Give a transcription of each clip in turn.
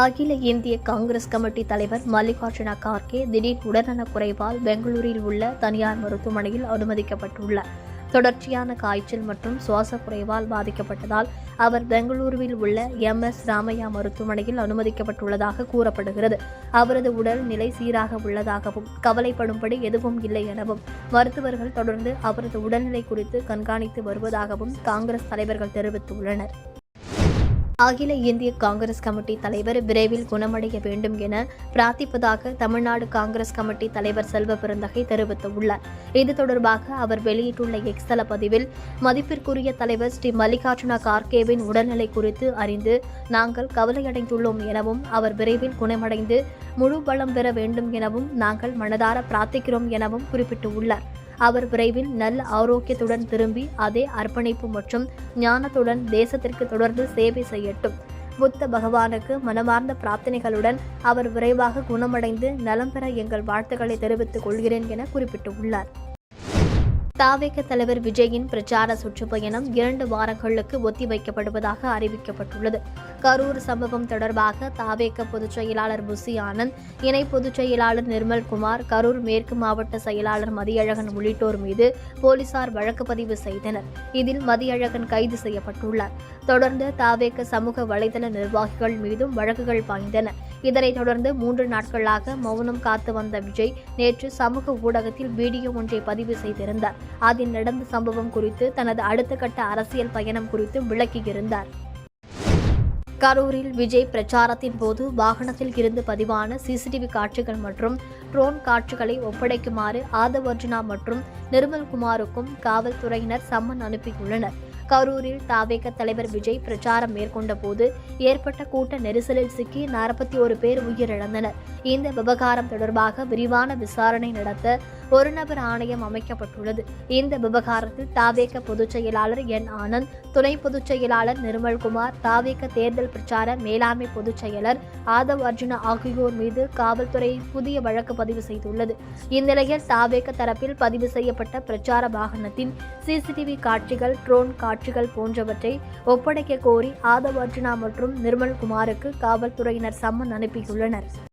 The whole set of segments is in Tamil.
அகில இந்திய காங்கிரஸ் கமிட்டி தலைவர் மல்லிகார்ஜுன கார்கே திடீர் உடல்நலக் குறைவால் பெங்களூரில் உள்ள தனியார் மருத்துவமனையில் அனுமதிக்கப்பட்டுள்ளார். தொடர்ச்சியான காய்ச்சல் மற்றும் சுவாச குறைவால் பாதிக்கப்பட்டதால் அவர் பெங்களூருவில் உள்ள எம். எஸ். ராமையா மருத்துவமனையில் அனுமதிக்கப்பட்டுள்ளதாக கூறப்படுகிறது. அவரது உடல் நிலை சீராக உள்ளதாகவும் கவலைப்படும்படி எதுவும் இல்லை எனவும் மருத்துவர்கள் தொடர்ந்து அவரது உடல்நிலை குறித்து கண்காணித்து வருவதாகவும் காங்கிரஸ் தலைவர்கள் தெரிவித்துள்ளனர். அகில இந்திய காங்கிரஸ் கமிட்டி தலைவர் விரைவில் குணமடைய வேண்டும் என பிரார்த்திப்பதாக தமிழ்நாடு காங்கிரஸ் கமிட்டி தலைவர் செல்வ பெருந்தகை தெரிவித்துள்ளார். இது தொடர்பாக அவர் வெளியிட்டுள்ள எக்ஸ்தல பதிவில் மதிப்பிற்குரிய தலைவர் ஸ்ரீ மல்லிகார்ஜுன கார்கேவின் உடல்நிலை குறித்து அறிந்து நாங்கள் கவலையடைந்துள்ளோம் எனவும் அவர் விரைவில் குணமடைந்து முழு பலம் பெற வேண்டும் எனவும் நாங்கள் மனதார பிரார்த்திக்கிறோம் எனவும் குறிப்பிட்டுள்ளார். அவர் விரைவில் நல்ல ஆரோக்கியத்துடன் திரும்பி அதே அர்ப்பணிப்பு மற்றும் ஞானத்துடன் தேசத்திற்கு தொடர்ந்து சேவை செய்யட்டும். புத்த பகவானுக்கு மனமார்ந்த பிரார்த்தனைகளுடன் அவர் விரைவாக குணமடைந்து நலம் பெற எங்கள் வாழ்த்துக்களை தெரிவித்துக் கொள்கிறேன் என குறிப்பிட்டுள்ளார். தாவேக தலைவர் விஜயின் பிரச்சார சுற்றுப்பயணம் இரண்டு வாரங்களுக்கு ஒத்திவைக்கப்படுவதாக அறிவிக்கப்பட்டுள்ளது. கரூர் சம்பவம் தொடர்பாக தாவேக பொதுச் செயலாளர் புசி ஆனந்த் இணை பொதுச் செயலாளர் நிர்மல்குமார் கரூர் மேற்கு மாவட்ட செயலாளர் மதியழகன் உள்ளிட்டோர் மீது போலீசார் வழக்கு பதிவு செய்தனர். இதில் மதியழகன் கைது செய்யப்பட்டுள்ளார். தொடர்ந்து தாவேக சமூக வலைதள நிர்வாகிகள் மீதும் வழக்குகள் பாய்ந்தன. இதனைத் தொடர்ந்து மூன்று நாட்களாக மௌனம் காத்து வந்த விஜய் நேற்று சமூக ஊடகத்தில் வீடியோ ஒன்றை பதிவு செய்திருந்தார். அதில் நடந்த சம்பவம் குறித்து தனது அடுத்த கட்ட அரசியல் பயணம் குறித்து விளக்கியிருந்தார். கரூரில் விஜய் பிரச்சாரத்தின் போது வாகனத்தில் இருந்து பதிவான சிசிடிவி காட்சிகள் மற்றும் ட்ரோன் காட்சிகளை ஒப்படைக்குமாறு ஆதவர்ஜுனா மற்றும் நிர்மல்குமாருக்கும் காவல்துறையினர் சம்மன் அனுப்பியுள்ளனர். கரூரில் தாவேக தலைவர் விஜய் பிரச்சாரம் மேற்கொண்ட போது ஏற்பட்ட கூட்ட நெரிசலில் சிக்கி நாற்பத்தி ஒரு பேர் உயிரிழந்தனர். இந்த விவகாரம் தொடர்பாக விரிவான விசாரணை நடத்த ஒரு நபர் ஆணையம் அமைக்கப்பட்டுள்ளது. இந்த விவகாரத்தில் தாவேக பொதுச் செயலாளர் என் ஆனந்த் துணை பொதுச் செயலாளர் நிர்மல்குமார் தாவேக தேர்தல் பிரச்சார மேலாண்மை பொதுச் செயலர் ஆதவ் அர்ஜுனா ஆகியோர் மீது காவல்துறை புதிய வழக்கு பதிவு செய்துள்ளது. இந்நிலையில் தாவேக தரப்பில் பதிவு செய்யப்பட்ட பிரச்சார வாகனத்தின் சிசிடிவி காட்சிகள் ட்ரோன் காட்சிகள் போன்றவற்றை ஒப்படைக்க கோரி ஆதவ் அர்ஜுனா மற்றும் நிர்மல்குமாருக்கு காவல்துறையினர் சம்மன் அனுப்பியுள்ளனர்.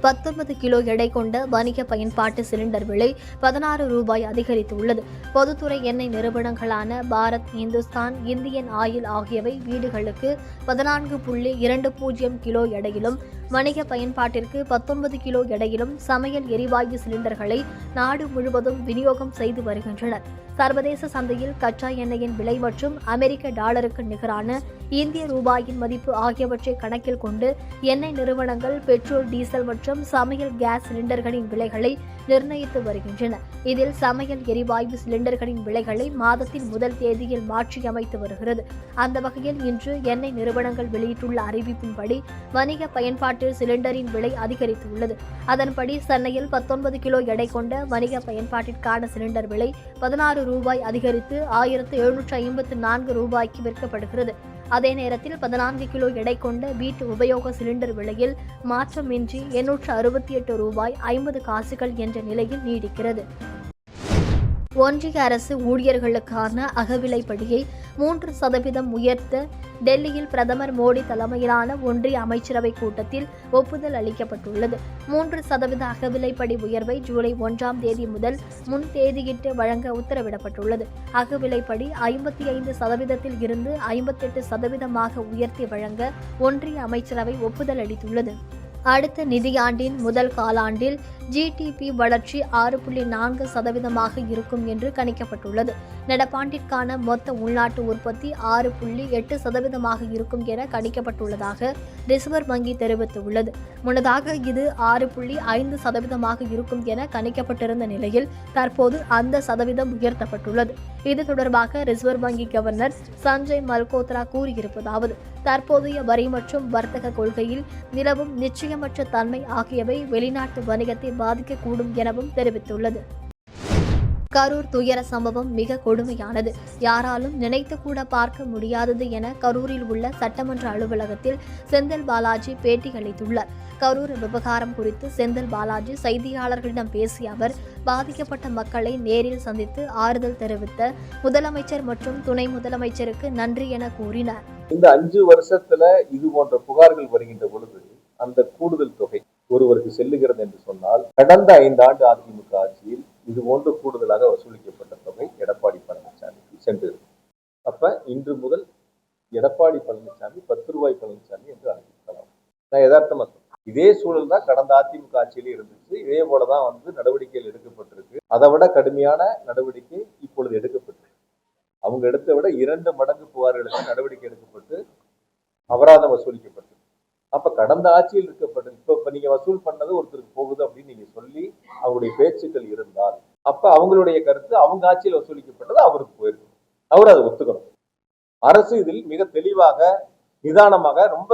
பத்தொன்பது கிலோ எடை கொண்ட வணிக பயன்பாட்டு சிலிண்டர் விலை பதினாறு ரூபாய் அதிகரித்துள்ளது. பொதுத்துறை எண்ணெய் நிறுவனங்களான பாரத் இந்துஸ்தான் இந்தியன் ஆயில் ஆகியவை வீடுகளுக்கு பதினான்கு புள்ளி இரண்டு பூஜ்ஜியம் கிலோ எடையிலும் வணிக பயன்பாட்டிற்கு பத்தொன்பது கிலோ எடையிலும் சமையல் எரிவாயு சிலிண்டர்களை நாடு முழுவதும் விநியோகம் செய்து வருகின்றனர். சர்வதேச சந்தையில் கச்சா எண்ணெயின் விலை மற்றும் அமெரிக்க டாலருக்கு நிகரான இந்திய ரூபாயின் மதிப்பு ஆகியவற்றை கணக்கில் கொண்டு எண்ணெய் நிறுவனங்கள் பெட்ரோல் டீசல் மற்றும் மற்றும் சமையல் கேஸ் சிலிண்டர்களின் விலைகளை நிர்ணயித்து வருகின்றன. இதில் சமையல் எரிவாயு சிலிண்டர்களின் விலைகளை மாதத்தின் முதல் தேதியில் மாற்றியமைத்து வருகிறது. அந்த வகையில் இன்று எண்ணெய் நிறுவனங்கள் வெளியிட்டுள்ள அறிவிப்பின்படி வணிக பயன்பாட்டு சிலிண்டரின் விலை அதிகரித்துள்ளது. அதன்படி சென்னையில் பத்தொன்பது கிலோ எடை கொண்ட வணிக பயன்பாட்டிற்கான சிலிண்டர் விலை பதினாறு ரூபாய் அதிகரித்து ஆயிரத்து எழுநூற்று ஐம்பத்து நான்கு ரூபாய்க்கு விற்கப்படுகிறது. அதே நேரத்தில் பதினான்கு கிலோ எடை கொண்ட வீட்டு உபயோக சிலிண்டர் விலையில் மாற்றமின்றி எண்ணூற்று அறுபத்தி எட்டு ரூபாய் ஐம்பது காசுகள் என்ற நிலையில் நீடிக்கிறது. ஒன்றிய அரசு ஊழியர்களுக்கான அகவிலைப்படியை மூன்று சதவீதம் உயர்த்த டெல்லியில் பிரதமர் மோடி தலைமையிலான ஒன்றிய அமைச்சரவை கூட்டத்தில் ஒப்புதல் அளிக்கப்பட்டுள்ளது. மூன்று சதவீத அகவிலைப்படி உயர்வை ஜூலை ஒன்றாம் தேதி முதல் முன் தேதியிட்டு வழங்க உத்தரவிடப்பட்டுள்ளது. அகவிலைப்படி ஐம்பத்தி ஐந்து சதவீதத்தில் இருந்து ஐம்பத்தெட்டு சதவீதமாக உயர்த்தி வழங்க ஒன்றிய அமைச்சரவை ஒப்புதல் அளித்துள்ளது. அடுத்த நிதியாண்டின் முதல் காலாண்டில் ஜிடிபி வளர்ச்சி ஆறு புள்ளி நான்கு சதவீதமாக இருக்கும் என்று கணிக்கப்பட்டுள்ளது. நடப்பாண்டிற்கான மொத்த உள்நாட்டு உற்பத்தி ஆறு புள்ளி எட்டு சதவீதமாக இருக்கும் என கணிக்கப்பட்டுள்ளதாக ரிசர்வ் வங்கி தெரிவித்துள்ளது. முன்னதாக இது ஆறு புள்ளி ஐந்து சதவீதமாக இருக்கும் என கணிக்கப்பட்டிருந்த நிலையில் தற்போது அந்த சதவீதம் உயர்த்தப்பட்டுள்ளது. இது தொடர்பாக ரிசர்வ் வங்கி கவர்னர் சஞ்சய் மல்கோத்ரா கூறியிருப்பதாவது தற்போதைய வரி மற்றும் வர்த்தக கொள்கையில் நிலவும் நிச்சயமற்ற தன்மை ஆகியவை வெளிநாட்டு வணிகத்தை பாதிக்கக்கூடும் எனவும் தெரிவித்துள்ளது. கரூர் துயர சம்பவம் மிக கொடுமையானது. யாராலும் நினைத்து கூட பார்க்க முடியாதது என கரூரில் உள்ள சட்டமன்ற அலுவலகத்தில் செந்தில் பாலாஜி பேட்டி அளித்துள்ளார் கரூர் விவகாரம் குறித்து செந்தில் பாலாஜி செய்தியாளர்களிடம் பேசிய அவர் பாதிக்கப்பட்ட மக்களை நேரில் சந்தித்து ஆறுதல் தெரிவித்த முதலமைச்சர் மற்றும் துணை முதலமைச்சருக்கு நன்றி என கூறினார். இந்த அஞ்சு வருஷத்துல இது போன்ற புகார்கள் வருகின்ற பொழுது அந்த கூடுதல் தொகை ஒருவருக்கு செல்லுகிறது என்று சொன்னால் கடந்த ஐந்து ஆண்டு அதிமுக ஆட்சியில் இது போன்று கூடுதலாக வசூலிக்கப்பட்ட தொகை எடப்பாடி பழனிசாமிக்கு சென்று அப்ப இன்று முதல் எடப்பாடி பழனிசாமி பத்து ரூபாய் பழனிசாமி என்று அழைக்கலாம் நான் யதார்த்தமா சொல்றேன். இதே சூழல் தான் கடந்த அதிமுக ஆட்சியிலே இருந்துச்சு. இதே போலதான் வந்து நடவடிக்கைகள் எடுக்கப்பட்டிருக்கு. அதை விட கடுமையான நடவடிக்கை இப்பொழுது எடுக்கப்பட்டிருக்கு. அவங்க எடுத்த விட இரண்டு மடங்கு புகார்களுக்கு நடவடிக்கை எடுக்கப்பட்டு அபராதம் வசூலிக்கப்பட்டிருக்கு. அப்ப கடந்த ஆட்சியில் இருக்கப்பட்டது இப்ப இப்ப நீங்க வசூல் பண்ணது ஒருத்தருக்கு போகுது அப்படின்னு நீங்க சொல்லி அவருடைய பேச்சுக்கள் இருந்தால் அப்ப அவங்களுடைய கருத்து அவங்க ஆட்சியில் வசூலிக்கப்பட்டது அவருக்கு போயிருக்கு அவர் அதை ஒத்துக்கணும். அரசு இதில் மிக தெளிவாக நிதானமாக ரொம்ப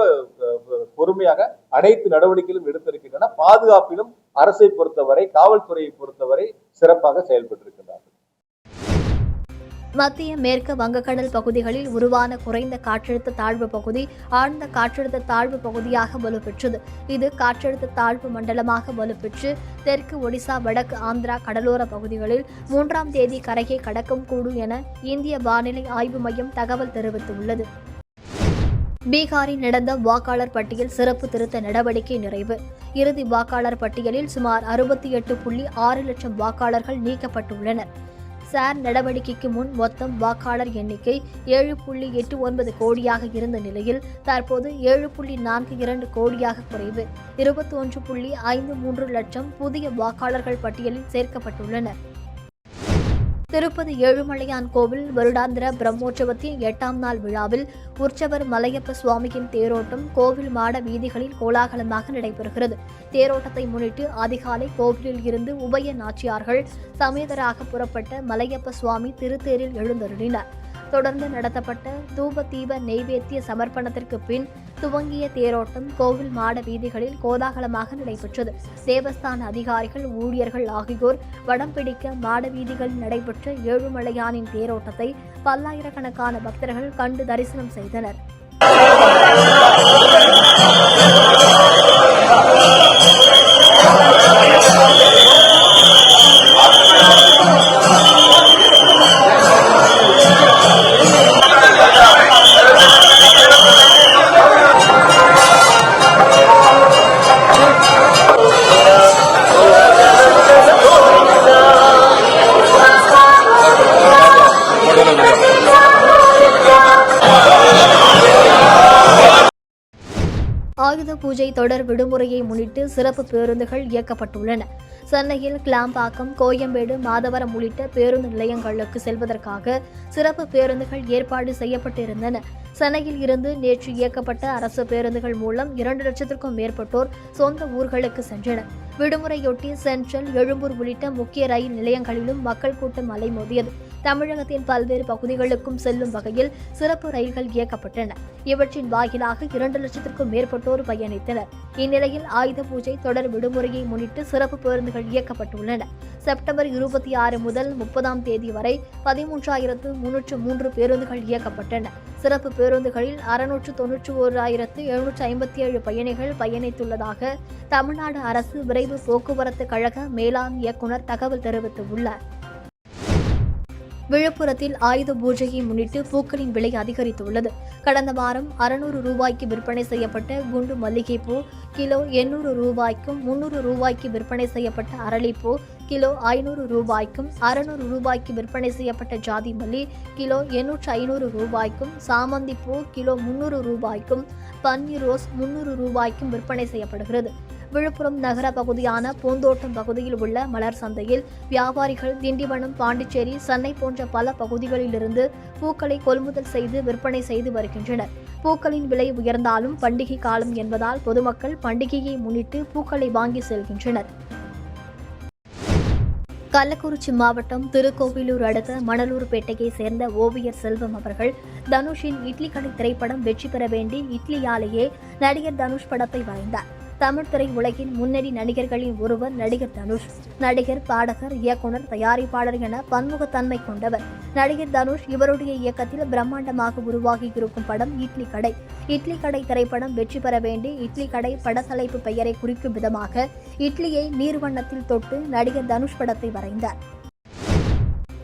பொறுமையாக அனைத்து நடவடிக்கைகளும் எடுத்திருக்கின்றன. பாதுகாப்பிலும் அரசை பொறுத்தவரை காவல்துறையை பொறுத்தவரை சிறப்பாக செயல்பட்டிருக்கின்றார்கள். மத்திய மேற்கு வங்கக்கடல் பகுதிகளில் உருவான குறைந்த காற்றழுத்த தாழ்வு பகுதி ஆழ்ந்த காற்றழுத்த தாழ்வு பகுதியாக வலுப்பெற்றது. இது காற்றழுத்த தாழ்வு மண்டலமாக வலுப்பெற்று தெற்கு ஒடிசா வடக்கு ஆந்திரா கடலோர பகுதிகளில் மூன்றாம் தேதி கரையை கடக்கும் கூடும் என இந்திய வானிலை ஆய்வு மையம் தகவல் தெரிவித்துள்ளது. பீகாரில் நடந்த வாக்காளர் பட்டியல் சிறப்பு திருத்த நடவடிக்கை நிறைவு. இறுதி வாக்காளர் பட்டியலில் சுமார் அறுபத்தி எட்டு புள்ளி ஆறு லட்சம் வாக்காளர்கள் நீக்கப்பட்டுள்ளனர். சார் நடவடிக்கைக்கு முன் மொத்தம் வாக்காளர் எண்ணிக்கை ஏழு புள்ளி எட்டு ஒன்பது கோடியாக இருந்த நிலையில் தற்போது ஏழு புள்ளி நான்கு இரண்டு கோடியாக குறைவு. இருபத்தி ஒன்று புள்ளி ஐந்து மூன்று லட்சம் புதிய வாக்காளர்கள் பட்டியலில் சேர்க்கப்பட்டுள்ளனர். திருப்பதி ஏழுமலையான் கோவில் வருடாந்திர பிரம்மோற்சவத்தின் எட்டாம் நாள் விழாவில் உற்சவர் மலையப்ப சுவாமியின் தேரோட்டம் கோவில் மாட வீதிகளில் கோலாகலமாக நடைபெறுகிறது. தேரோட்டத்தை முன்னிட்டு அதிகாலை கோவிலில் இருந்து உபய நாச்சியார்கள் சமேதராக புறப்பட்ட மலையப்ப சுவாமி திருத்தேரில் எழுந்தருளினர். தொடர்ந்து நடத்தப்பட்ட தூப தீப நெய்வேத்திய சமர்ப்பணத்திற்கு பின் துவங்கிய தேரோட்டம் கோவில் மாட வீதிகளில் கோதாகலமாக நடைபெற்றது. தேவஸ்தான அதிகாரிகள் ஊழியர்கள் ஆகியோர் வடம் பிடிக்க மாட வீதிகளில் நடைபெற்ற ஏழுமலையானின் தேரோட்டத்தை பல்லாயிரக்கணக்கான பக்தர்கள் கண்டு தரிசனம் செய்தனர். பூஜை தொடர் விடுமுறையை முன்னிட்டு சிறப்பு பேருந்துகள் இயக்கப்பட்டுள்ளன. சென்னையில் கிளாம்பாக்கம் கோயம்பேடு மாதவரம் உள்ளிட்ட பேருந்து நிலையங்களுக்கு செல்வதற்காக சிறப்பு பேருந்துகள் ஏற்பாடு செய்யப்பட்டிருந்தன. சென்னையில் இருந்து நேற்று இயக்கப்பட்ட அரசு பேருந்துகள் மூலம் இரண்டு லட்சத்திற்கும் மேற்பட்டோர் சொந்த ஊர்களுக்கு சென்றனர். விடுமுறையொட்டி சென்ட்ரல் எழும்பூர் உள்ளிட்ட முக்கிய ரயில் நிலையங்களிலும் மக்கள் கூட்டம் அலைமோதியது. தமிழகத்தின் பல்வேறு பகுதிகளுக்கும் செல்லும் வகையில் சிறப்பு ரயில்கள் இயக்கப்பட்டன. இவற்றின் வாயிலாக இரண்டு லட்சத்திற்கும் மேற்பட்டோர் பயணித்தனர். இந்நிலையில் ஆயுத பூஜை தொடர் விடுமுறையை முன்னிட்டு சிறப்பு பேருந்துகள் இயக்கப்பட்டுள்ளன. செப்டம்பர் இருபத்தி ஆறு முதல் முப்பதாம் தேதி வரை பதிமூன்றாயிரத்து முன்னூற்று மூன்று பேருந்துகள் இயக்கப்பட்டன. சிறப்பு பேருந்துகளில் அறுநூற்று தொன்னூற்று ஓராயிரத்து எழுநூற்று ஐம்பத்தி ஏழு பயணிகள் பயணித்துள்ளதாக தமிழ்நாடு அரசு விரைவு போக்குவரத்து கழக மேலாண் இயக்குநர் தகவல் தெரிவித்துள்ளார். விழுப்புரத்தில் ஆயுத பூஜையை முன்னிட்டு பூக்களின் விலை அதிகரித்துள்ளது. கடந்த வாரம் அறுநூறு ரூபாய்க்கு விற்பனை செய்யப்பட்ட குண்டு மல்லிகைப்பூ கிலோ எண்ணூறு ரூபாய்க்கும் முன்னூறு ரூபாய்க்கு விற்பனை செய்யப்பட்ட அரளிப்பூ கிலோ ஐநூறு ரூபாய்க்கும் அறுநூறு ரூபாய்க்கு விற்பனை செய்யப்பட்ட ஜாதி மல்லி கிலோ எண்ணூற்று ஐநூறு ரூபாய்க்கும் சாமந்தி பூ கிலோ முன்னூறு ரூபாய்க்கும் பன்னீர் ரோஸ் முன்னூறு ரூபாய்க்கும் விற்பனை செய்யப்படுகிறது. விழுப்புரம் நகர பகுதியான பூந்தோட்டம் பகுதியில் உள்ள மலர் சந்தையில் வியாபாரிகள் திண்டிவனம் பாண்டிச்சேரி சென்னை போன்ற பல பகுதிகளிலிருந்து பூக்களை கொள்முதல் செய்து விற்பனை செய்து வருகின்றனர். பூக்களின் விலை உயர்ந்தாலும் பண்டிகை காலம் என்பதால் பொதுமக்கள் பண்டிகையை முன்னிட்டு பூக்களை வாங்கி செல்கின்றனர். கள்ளக்குறிச்சி மாவட்டம் திருக்கோவிலூர் அடுத்த மணலூர்பேட்டையை சேர்ந்த ஓவியர் செல்வம் அவர்கள் தனுஷின் இட்லி கடை திரைப்படம் வெற்றி பெற வேண்டி இட்லியாலேயே நடிகர் தனுஷ் படத்தை வரைந்தார். தமிழ் திரை உலகின் முன்னணி நடிகர்களின் ஒருவர் நடிகர் தனுஷ். நடிகர் பாடகர் இயக்குனர் தயாரிப்பாளர் என பன்முகத்தன்மை கொண்டவர். நடிகர் தனுஷ் இவருடைய இயக்கத்தில் பிரம்மாண்டமாக உருவாகி இருக்கும் படம் இட்லி கடை. இட்லி கடை திரைப்படம் வெற்றி பெற வேண்டி இட்லி கடை படத்தலைப்பு பெயரை குறிக்கும் விதமாக இட்லியை நீர்வண்ணத்தில் தொட்டு நடிகர் தனுஷ் படத்தை வரைந்தார்.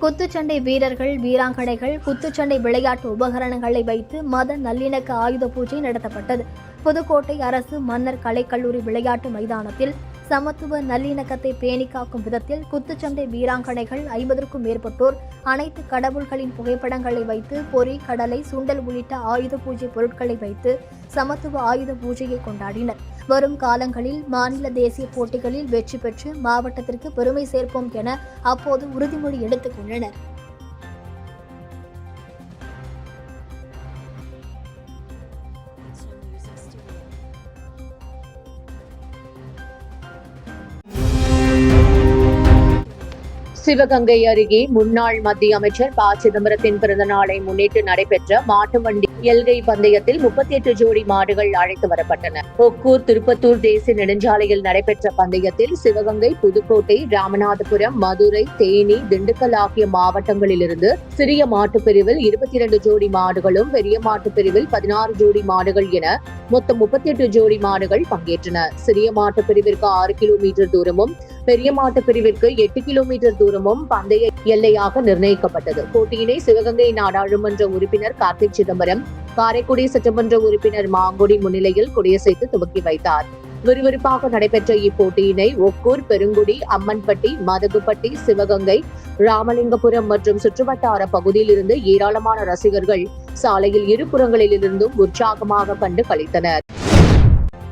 குத்துச்சண்டை வீரர்கள் வீராங்கனைகள் குத்துச்சண்டை விளையாட்டு உபகரணங்களை வைத்து மத நல்லிணக்க ஆயுத பூஜை நடத்தப்பட்டது. புதுக்கோட்டை அரசு மன்னர் கலைக்கல்லூரி விளையாட்டு மைதானத்தில் சமத்துவ நல்லிணக்கத்தை பேணிக்காக்கும் விதத்தில் குத்துச்சண்டை வீராங்கனைகள் ஐம்பதற்கும் மேற்பட்டோர் அனைத்து கடவுள்களின் புகைப்படங்களை வைத்து பொறி கடலை சுண்டல் உள்ளிட்ட ஆயுத பூஜை பொருட்களை வைத்து சமத்துவ ஆயுத பூஜையை கொண்டாடினர். வரும் காலங்களில் மாநில தேசிய போட்டிகளில் வெற்றி பெற்று மாவட்டத்திற்கு பெருமை சேர்ப்போம் என அப்போது உறுதிமொழி எடுத்துக் கொண்டனர். சிவகங்கை அருகே முன்னாள் மத்திய அமைச்சர் ப. சிதம்பரத்தின் பிறந்த நாளை முன்னிட்டு நடைபெற்ற மாட்டு வண்டி எல்கை பந்தயத்தில் முப்பத்தி எட்டு ஜோடி மாடுகள் அழைத்து வரப்பட்டன. ஒக்கூர் திருப்பத்தூர் தேசிய நெடுஞ்சாலையில் நடைபெற்ற பந்தயத்தில் சிவகங்கை புதுக்கோட்டை ராமநாதபுரம் மதுரை தேனி திண்டுக்கல் ஆகிய மாவட்டங்களிலிருந்து சிறிய மாட்டுப் பிரிவில் இருபத்தி இரண்டு ஜோடி மாடுகளும் பெரிய மாட்டுப் பிரிவில் பதினாறு ஜோடி மாடுகள் என மொத்தம் முப்பத்தி எட்டு ஜோடி மாடுகள் பங்கேற்றன. சிறிய மாட்டுப் பிரிவிற்கு ஆறு கிலோமீட்டர் தூரமும் பெரிய மாட்டு பிரிவிற்கு எட்டு கிலோமீட்டர் தூரமும் பந்தய எல்லையாக நிர்ணயிக்கப்பட்டது. போட்டியினை சிவகங்கை நாடாளுமன்ற உறுப்பினர் கார்த்திக் சிதம்பரம் காரைக்குடி சட்டமன்ற உறுப்பினர் மாங்குடி முன்னிலையில் கொடியசைத்து துவக்கி வைத்தார். விறுவிறுப்பாக நடைபெற்ற இப்போட்டியினை ஒக்கூர் பெருங்குடி அம்மன்பட்டி மதகுப்பட்டி சிவகங்கை ராமலிங்கபுரம் மற்றும் சுற்றுவட்டார பகுதியிலிருந்து ஏராளமான ரசிகர்கள் சாலையில் இருபுறங்களிலிருந்தும் உற்சாகமாக கண்டு கழித்தனர்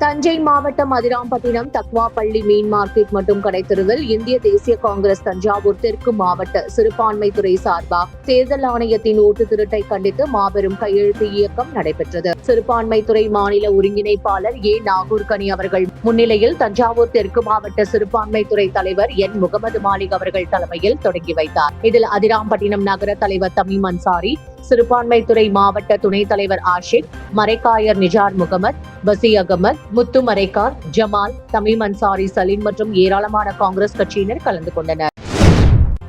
தஞ்சை மாவட்டம் அதிராம்பட்டினம் தக்வாப்பள்ளி மீன் மார்க்கெட் மற்றும் கடைத்தெருவில் இந்திய தேசிய காங்கிரஸ் தஞ்சாவூர் தெற்கு மாவட்ட சிறுபான்மைத்துறை சார்பாக தேர்தல் ஆணையத்தின் ஓட்டு திருட்டை கண்டித்து மாபெரும் கையெழுத்து இயக்கம் நடைபெற்றது. சிறுபான்மைத்துறை மாநில ஒருங்கிணைப்பாளர் ஏ. நாகூர்கனி அவர்கள் முன்னிலையில் தஞ்சாவூர் தெற்கு மாவட்ட சிறுபான்மைத்துறை தலைவர் என். முகமது மாலிக் அவர்கள் தலைமையில் தொடங்கி வைத்தார். இதில் அதிராம்பட்டினம் நகர தலைவர் தமிம் அன்சாரி சிறுபான்மைத்துறை மாவட்ட துணைத் தலைவர் ஆஷிக் மரைக்காயர் நிஜார் முகமது பசி அகமது முத்து மரைக்கார் ஜமால் தமிம் அன்சாரி சலீம் மற்றும் ஏராளமான காங்கிரஸ் கட்சியினர் கலந்து கொண்டனர்.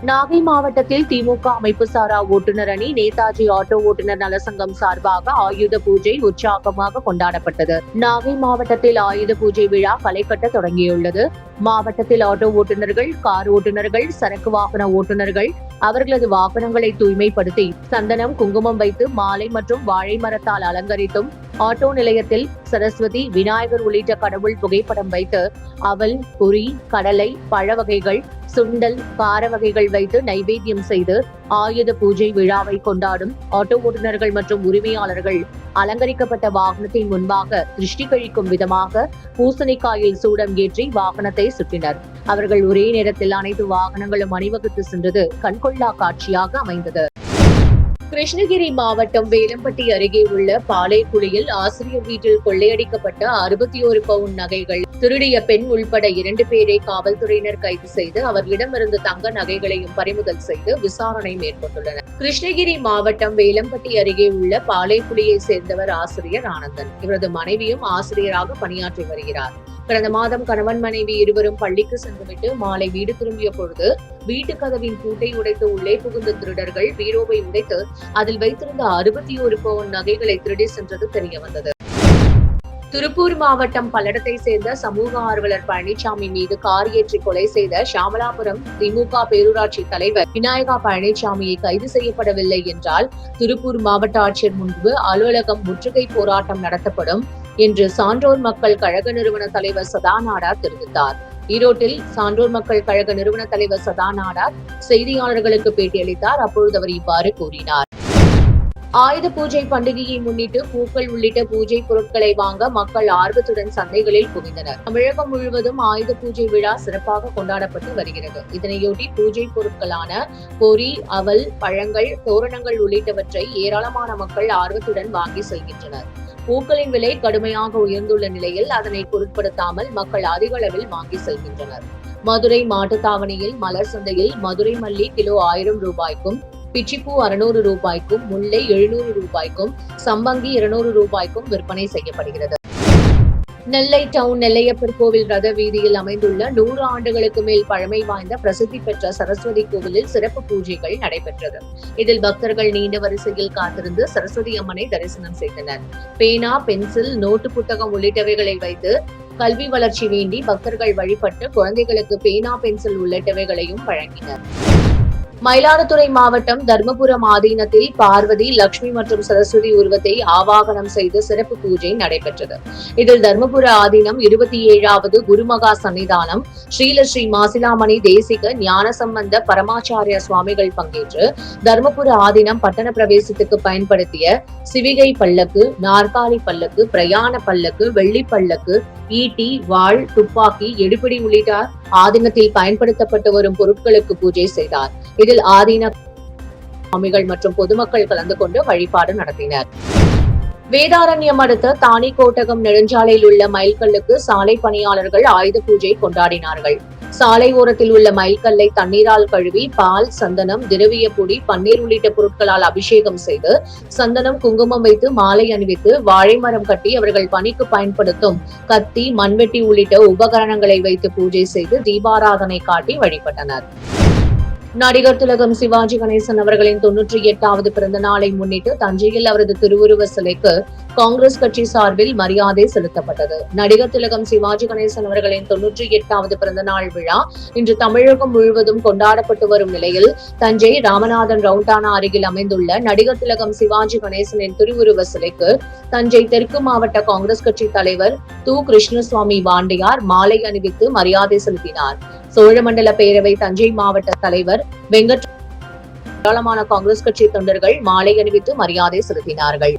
நாகை மாவட்டத்தில் திமுக அமைப்பு சாரா ஓட்டுநர் அணி நேதாஜி ஆட்டோ ஓட்டுநர் நலசங்கம் சார்பாக ஆயுத பூஜை உற்சாகமாக கொண்டாடப்பட்டது. நாகை மாவட்டத்தில் ஆயுத பூஜை விழா களைக்கட்ட தொடங்கியுள்ளது. மாவட்டத்தில் ஆட்டோ ஓட்டுநர்கள் கார் ஓட்டுநர்கள் சரக்கு வாகன ஓட்டுநர்கள் அவர்களது வாகனங்களை தூய்மைப்படுத்தி சந்தனம் குங்குமம் வைத்து மாலை மற்றும் வாழை மரத்தால் அலங்கரித்தும் ஆட்டோ நிலையத்தில் சரஸ்வதி விநாயகர் உள்ளிட்ட கடவுள் புகைப்படம் வைத்து அவல் பொறி கடலை பழ வகைகள் சுண்டல் கார வகைகள் வைத்து நைவேத்தியம் செய்து ஆயுத பூஜை விழாவை கொண்டாடும் ஆட்டோ ஓட்டுநர்கள் மற்றும் உரிமையாளர்கள் அலங்கரிக்கப்பட்ட வாகனத்தின் முன்பாக திருஷ்டி கழிக்கும் விதமாக பூசணிக்காயில் சூடம் ஏற்றி வாகனத்தை சுற்றினர். அவர்கள் ஒரே நேரத்தில் அனைத்து வாகனங்களும் அணிவகுத்து சென்றது கண்கொள்ளா காட்சியாக அமைந்தது. கிருஷ்ணகிரி மாவட்டம் வேலம்பட்டி அருகே உள்ள பாலைக்குழியில் ஆசிரியர் வீட்டில் கொள்ளையடிக்கப்பட்ட அறுபத்தி ஒரு பவுன் நகைகள். திருடிய பெண் உள்பட இரண்டு பேரை காவல்துறையினர் கைது செய்து அவர்களிடமிருந்து தங்க நகைகளையும் பறிமுதல் செய்து விசாரணை மேற்கொண்டுள்ளனர். கிருஷ்ணகிரி மாவட்டம் வேலம்பட்டி அருகே உள்ள பாலைக்குழியை சேர்ந்தவர் ஆசிரியர் ஆனந்தன். இவரது மனைவியும் ஆசிரியராக பணியாற்றி வருகிறார். கடந்த மாதம் கணவன் மனைவி இருவரும் பள்ளிக்கு சென்றுவிட்டு மாலை வீடு திரும்பிய பொழுது வீட்டு கதவின் பூட்டை உடைத்து உள்ளே புகுந்த திருடர்கள் பீரோவை உடைத்து அதில் வைத்திருந்த அறுபத்தி ஒரு பவுன் நகைகளை திருடி சென்றது தெரிய வந்தது திருப்பூர் மாவட்டம் பல்லடத்தை சேர்ந்த சமூக ஆர்வலர் பழனிசாமி மீது கார் ஏற்றி கொலை செய்த ஷாமலாபுரம் திமுக பேரூராட்சி தலைவர் விநாயகா பழனிசாமியை கைது செய்யப்படவில்லை என்றால் திருப்பூர் மாவட்ட ஆட்சியர் முன்பு அலுவலகம் முற்றுகை போராட்டம் நடத்தப்படும். என்று சான்றோர் மக்கள் கழக நிறுவன தலைவர் சதாநாடா தெரிவித்தார். ஈரோட்டில் சான்றோர் மக்கள் கழக நிறுவன தலைவர் சதாநாடா செய்தியாளர்களுக்கு பேட்டியளித்தார். அப்பொழுது அவர் இவ்வாறு கூறினார். ஆயுத பூஜை பண்டிகையை முன்னிட்டு பூக்கள் உள்ளிட்ட பூஜை பொருட்களை வாங்க மக்கள் ஆர்வத்துடன் சந்தைகளில் குவிந்தனர். தமிழகம் முழுவதும் ஆயுத பூஜை விழா சிறப்பாக கொண்டாடப்பட்டு வருகிறது. இதனையொட்டி பூஜை பொருட்களான பொரி அவல் பழங்கள் தோரணங்கள் உள்ளிட்டவற்றை ஏராளமான மக்கள் ஆர்வத்துடன் வாங்கி செல்கின்றனர். பூக்களின் விலை கடுமையாக உயர்ந்துள்ள நிலையில் அதனை பொருட்படுத்தாமல் மக்கள் அதிக அளவில் வாங்கி செல்கின்றனர். மதுரை மாட்டுத்தாவணியில் மலர் சந்தையில் மதுரை மல்லி கிலோ ஆயிரம் ரூபாய்க்கும் பிச்சிப்பூ அறுநூறு ரூபாய்க்கும் முல்லை எழுநூறு ரூபாய்க்கும் சம்பங்கி இருநூறு ரூபாய்க்கும் விற்பனை செய்யப்படுகிறது. நெல்லை டவுன் நெல்லையப்பர் கோவில் ரத வீதியில் அமைந்துள்ள நூறு ஆண்டுகளுக்கு மேல் பழமை வாய்ந்த பிரசித்தி பெற்ற சரஸ்வதி கோவிலில் சிறப்பு பூஜைகள் நடைபெற்றது. இதில் பக்தர்கள் நீண்ட வரிசையில் காத்திருந்து சரஸ்வதி அம்மனை தரிசனம் செய்தனர். பேனா பென்சில் நோட்டு புத்தகம் உள்ளிட்டவைகளை வைத்து கல்வி வளர்ச்சி வேண்டி பக்தர்கள் வழிபட்டு குழந்தைகளுக்கு பேனா பென்சில் உள்ளிட்டவைகளையும் வழங்கினர். மயிலாடுதுறை மாவட்டம் தர்மபுரம் ஆதீனத்தில் பார்வதி லட்சுமி மற்றும் சரஸ்வதி உருவத்தை ஆவாகனம் செய்து சிறப்பு பூஜை நடைபெற்றது. இதில் தர்மபுர ஆதீனம் இருபத்தி ஏழாவது குருமகா சன்னிதானம் ஸ்ரீலஸ்ரீ மாசிலாமணி தேசிக ஞானசம்பந்த பரமாச்சாரிய சுவாமிகள் பங்கேற்று தர்மபுர ஆதீனம் பட்டண பிரவேசத்துக்கு பயன்படுத்திய சிவிகை பல்லக்கு நாற்காலி பல்லக்கு பிரயாண பல்லக்கு வெள்ளி பல்லக்கு ஈட்டி வாள் துப்பாக்கி எடுபிடி உள்ளிட்ட ஆதீனத்தில் பயன்படுத்தப்பட்டு வரும் பொருட்களுக்கு பூஜை செய்தார். இதில் ஆதீன சுவாமிகள் மற்றும் பொதுமக்கள் கலந்து கொண்டு வழிபாடு நடத்தினர். வேதாரண்யம் அடுத்த தானி கோட்டகம் நெடுஞ்சாலையில் உள்ள மைல்கல்லுக்கு சாலை பணியாளர்கள் ஆயுத பூஜை கொண்டாடினார்கள். சாலை ஓரத்தில் உள்ள மைல்கல்லை தண்ணீரால் கழுவி பால் சந்தனம் திரவிய பொடி பன்னீர் உள்ளிட்ட பொருட்களால் அபிஷேகம் செய்து சந்தனம் குங்குமம் வைத்து மாலை அணிவித்து வாழை மரம் கட்டி அவர்கள் பணிக்கு பயன்படுத்தும் கத்தி மண்வெட்டி உள்ளிட்ட உபகரணங்களை வைத்து பூஜை செய்து தீபாராதனை காட்டி வழிபட்டனர். நடிகர் திலகம் சிவாஜி கணேசன் அவர்களின் தொன்னூற்றி எட்டாவது பிறந்த நாளை முன்னிட்டு தஞ்சையில் அவரது திருவுருவ சிலைக்கு காங்கிரஸ் கட்சி சார்பில் மரியாதை செலுத்தப்பட்டது. நடிகர் திலகம் சிவாஜி கணேசன் அவர்களின் தொன்னூற்றி எட்டாவது பிறந்த நாள் விழா இன்று தமிழகம் முழுவதும் கொண்டாடப்பட்டு வரும் நிலையில் தஞ்சை ராமநாதன் ரவுண்டானா அருகில் அமைந்துள்ள நடிகர் திலகம் சிவாஜி கணேசனின் திருவுருவ சிலைக்கு தஞ்சை தெற்கு மாவட்ட காங்கிரஸ் கட்சி தலைவர் து. கிருஷ்ணசுவாமி பாண்டியார் மாலை அணிவித்து மரியாதை செலுத்தினார். சோழமண்டல பேரவை தஞ்சை மாவட்ட தலைவர் வெங்கட் ஏராளமான காங்கிரஸ் கட்சி தொண்டர்கள் மாலை அணிவித்து மரியாதை செலுத்தினார்கள்.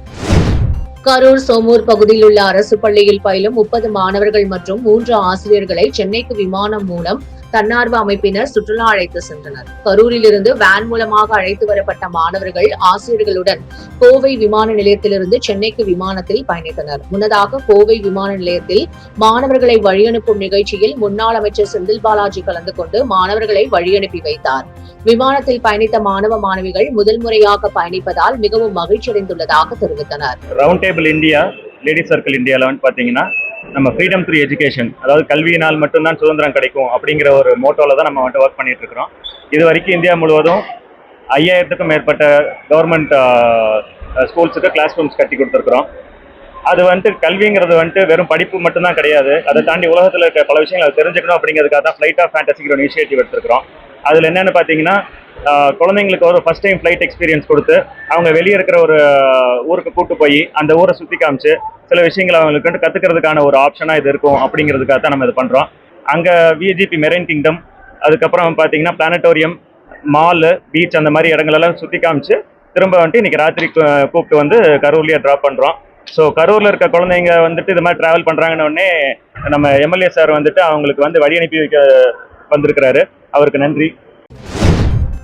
கரூர் சோமூர் பகுதியில் உள்ள அரசு பள்ளியில் பயிலும் முப்பது மாணவர்கள் மற்றும் மூன்று ஆசிரியர்களை சென்னைக்கு விமானம் மூலம் தன்னார்வ அமைப்பினர் சுற்றுலா அழைத்து சென்றனர். கரூரில் இருந்து வேன் மூலமாக அழைத்து வரப்பட்ட மாணவர்கள் ஆசிரியர்களுடன் கோவை விமான நிலையத்திலிருந்து சென்னைக்கு விமானத்தில் பயணித்தனர். முன்னதாக கோவை விமான நிலையத்தில் மாணவர்களை வழியனுப்பும் நிகழ்ச்சியில் முன்னாள் அமைச்சர் செந்தில் பாலாஜி கலந்து கொண்டு மாணவர்களை வழியனுப்பி வைத்தார். விமானத்தில் பயணித்த மாணவ மாணவிகள் முதல் முறையாக பயணிப்பதால் மிகவும் மகிழ்ச்சியடைந்துள்ளதாக தெரிவித்தனர். Round table India ladies circle இந்தியாவில் வந்து பார்த்தீங்கன்னா நம்ம ஃப்ரீடம் த்ரீ எஜுகேஷன் அதாவது கல்வியினால் மட்டும்தான் சுதந்திரம் கிடைக்கும் அப்படிங்கிற ஒரு மோட்டோவில் தான் நம்ம வந்துட்டு ஒர்க் பண்ணிட்டு இருக்கிறோம். இது வரைக்கும் இந்தியா முழுவதும் ஐயாயிரத்துக்கும் மேற்பட்ட கவர்மெண்ட் ஸ்கூல்ஸுக்கு கிளாஸ் ரூம்ஸ் கட்டி கொடுத்துருக்குறோம். அது வந்துட்டு கல்விங்கிறது வந்துட்டு வெறும் படிப்பு மட்டும்தான் கிடையாது. அதை தாண்டி உலகத்தில் இருக்க பல விஷயங்கள் அதை தெரிஞ்சுக்கணும் அப்படிங்கிறதுக்காக தான் ஃப்ளைட் ஆஃப் ஃபேண்டசிங்கிற ஒரு இனிஷியேட்டிவ் எடுத்திருக்கிறோம். அதில் என்னென்னு பார்த்தீங்கன்னா குழந்தைங்களுக்கு ஒரு ஃபர்ஸ்ட் டைம் ஃப்ளைட் எக்ஸ்பீரியன்ஸ் கொடுத்து அவங்க வெளியே இருக்கிற ஒரு ஊருக்கு கூட்டு போய் அந்த ஊரை சுற்றி காமிச்சு சில விஷயங்கள் அவங்களுக்கு வந்துட்டு கற்றுக்கிறதுக்கான ஒரு ஆப்ஷனாக இது இருக்கும் அப்படிங்கிறதுக்காக தான் நம்ம இது பண்ணுறோம் அங்கே விஜிபி மெரைன் கிங்டம் அதுக்கப்புறம் பார்த்தீங்கன்னா பிளானட்டோரியம் மாலு பீச் அந்த மாதிரி இடங்களெல்லாம் சுற்றி காமிச்சு திரும்ப வந்துட்டு இன்றைக்கி ராத்திரி கூப்பிட்டு வந்து கரூர்லேயே ட்ராப் பண்ணுறோம் ஸோ கரூரில் இருக்க குழந்தைங்க வந்துட்டு இது மாதிரி ட்ராவல் பண்ணுறாங்கன்னு உடனே நம்ம எம்எல்ஏ சார் வந்துட்டு அவங்களுக்கு வந்து வழி அனுப்பி வைக்க வந்திருக்கிறாரு. அவருக்கு நன்றி.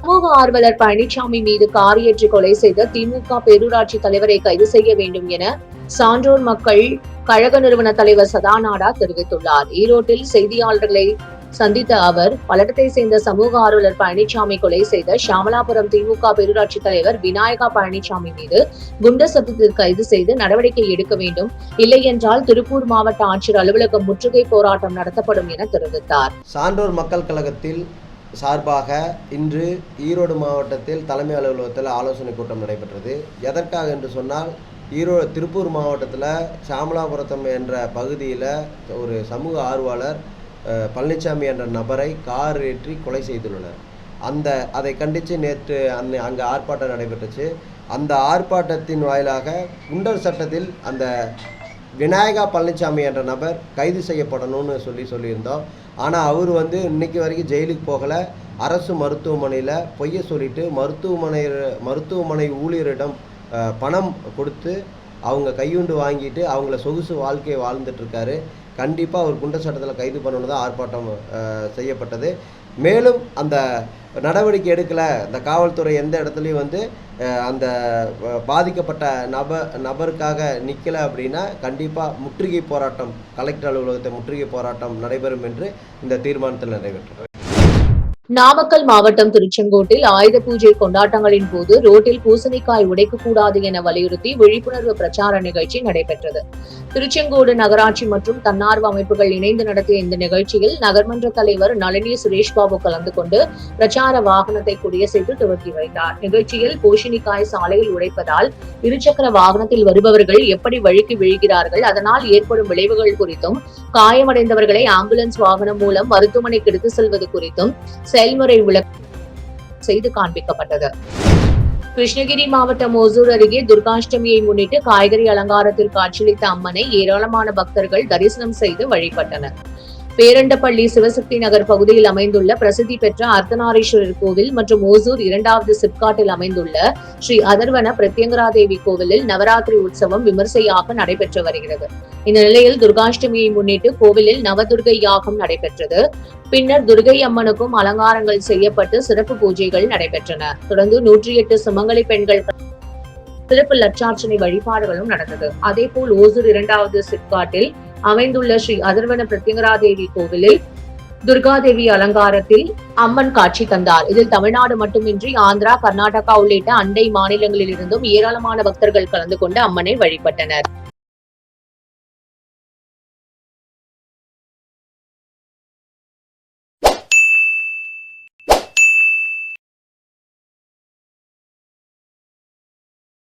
சமூக ஆர்வலர் பழனிசாமி மீது கார் கொலை செய்த திமுக பேரூராட்சி தலைவரை கைது செய்ய வேண்டும் என சான்றோர் மக்கள் கழக நிறுவன தலைவர் சதாநாடா தெரிவித்துள்ளார். ஈரோட்டில் செய்தியாளர்களை சந்தித்த அவர் பல்லடத்தை சேர்ந்த சமூக ஆர்வலர் பழனிசாமி கொலை செய்த ஷாமலாபுரம் திமுக பேரூராட்சி தலைவர் விநாயகா பழனிசாமி மீது குண்டர் சட்டத்தில் கைது செய்து நடவடிக்கை எடுக்க வேண்டும். இல்லை என்றால் திருப்பூர் மாவட்ட ஆட்சியர் அலுவலகம் முற்றுகை போராட்டம் நடத்தப்படும் என தெரிவித்தார். சான்றோர் மக்கள் கழகத்தில் சார்பாக இன்று ஈரோடு மாவட்டத்தில் தலைமை அலுவலகத்தில் ஆலோசனை கூட்டம் நடைபெற்றது. எதற்காக என்று சொன்னால் ஈரோடு திருப்பூர் மாவட்டத்தில் சாமலாபுரத்தம் என்ற பகுதியில் ஒரு சமூக ஆர்வலர் பழனிசாமி என்ற நபரை கார் ஏற்றி கொலை செய்துள்ளனர். அந்த அதை கண்டித்து நேற்று அந்த அங்கே ஆர்ப்பாட்டம் நடைபெற்றுச்சு. அந்த ஆர்ப்பாட்டத்தின் வாயிலாக குண்டர் சட்டத்தில் அந்த விநாயகா பழனிசாமி என்ற நபர் கைது செய்யப்படணும்னு சொல்லி சொல்லியிருந்தோம். ஆனால் அவர் வந்து இன்றைக்கி வரைக்கும் ஜெயிலுக்கு போகலை. அரசு மருத்துவமனையில் பொய்ய சொல்லிட்டு மருத்துவமனை மருத்துவமனை ஊழியரிடம் பணம் கொடுத்து அவங்க கையுண்டு வாங்கிட்டு அவங்கள சொகுசு வாழ்க்கையை வாழ்ந்துட்டுருக்காரு கண்டிப்பாக அவர் குண்ட சட்டத்தில் கைது பண்ணணும் தான் ஆர்ப்பாட்டம் செய்யப்பட்டது. மேலும் அந்த நடவடிக்கை எடுக்கலை. இந்த காவல்துறை எந்த இடத்துலையும் வந்து அந்த பாதிக்கப்பட்ட நப நபருக்காக நிற்கலை அப்படின்னா கண்டிப்பாக முற்றுகை போராட்டம் கலெக்டர் அலுவலகத்தை முற்றுகை போராட்டம் நடைபெறும் என்று இந்த தீர்மானத்தில் நடைபெற்றது நாமக்கல் மாவட்டம் திருச்செங்கோட்டில் ஆயுத பூஜை கொண்டாட்டங்களின் போது ரோட்டில் பூசணிக்காய் உடைக்கக்கூடாது என வலியுறுத்தி விழிப்புணர்வு பிரச்சார நிகழ்ச்சி நடைபெற்றது. திருச்செங்கோடு நகராட்சி மற்றும் தன்னார்வ அமைப்புகள் இணைந்து நடத்திய இந்த நிகழ்ச்சியில் நகர்மன்ற தலைவர் நளினி சுரேஷ்பாபு கலந்து கொண்டு பிரச்சார வாகனத்தை கொடியசைத்து துவக்கி வைத்தார். நிகழ்ச்சியில் பூசணிக்காய் சாலையில் உடைப்பதால் இருசக்கர வாகனத்தில் வருபவர்கள் எப்படி வழுக்கி விழுகிறார்கள் அதனால் ஏற்படும் விளைவுகள் குறித்தும் காயமடைந்தவர்களை ஆம்புலன்ஸ் வாகனம் மூலம் மருத்துவமனைக்கு எடுத்து செல்வது குறித்தும் செயல்முறை விளக்கம் செய்து காண்பிக்கப்பட்டது. கிருஷ்ணகிரி மாவட்டம் ஓசூர் அருகே துர்காஷ்டமியை முன்னிட்டு காய்கறி அலங்காரத்தில் காட்சியளித்த அம்மனை ஏராளமான பக்தர்கள் தரிசனம் செய்து வழிபட்டனர். பேரண்டப்பள்ளி சிவசக்தி நகர் பகுதியில் அமைந்துள்ள பிரசித்தி பெற்ற அர்த்தநாரீஸ்வரர் கோவில் மற்றும் ஓசூர் இரண்டாவது சிப்காட்டில் அமைந்துள்ள ஸ்ரீ அதர்வன பிரத்யங்கராதேவி கோவிலில் நவராத்திரி உற்சவம் விமர்சையாக நடைபெற்று வருகிறது. இந்த நிலையில் துர்காஷ்டமியை முன்னிட்டு கோவிலில் நவதுர்கை யாகம் நடைபெற்றது. பின்னர் துர்கை அம்மனுக்கும் அலங்காரங்கள் செய்யப்பட்டு சிறப்பு பூஜைகள் நடைபெற்றன. தொடர்ந்து நூற்றி எட்டு சுமங்கலி பெண்கள் சிறப்பு லட்சார்ச்சனை வழிபாடுகளும் நடந்தது. அதே போல் ஓசூர் இரண்டாவது சிப்காட்டில் அமைந்துள்ள ஸ்ரீ அதர்வன பிரத்யங்கராதேவி கோவிலில் துர்காதேவி அலங்காரத்தில் அம்மன் காட்சி தந்தார். இதில் தமிழ்நாடு மட்டுமின்றி ஆந்திரா கர்நாடகா உள்ளிட்ட அண்டை மாநிலங்களில் இருந்தும் ஏராளமான பக்தர்கள் கலந்து கொண்டு அம்மனை வழிபட்டனர்.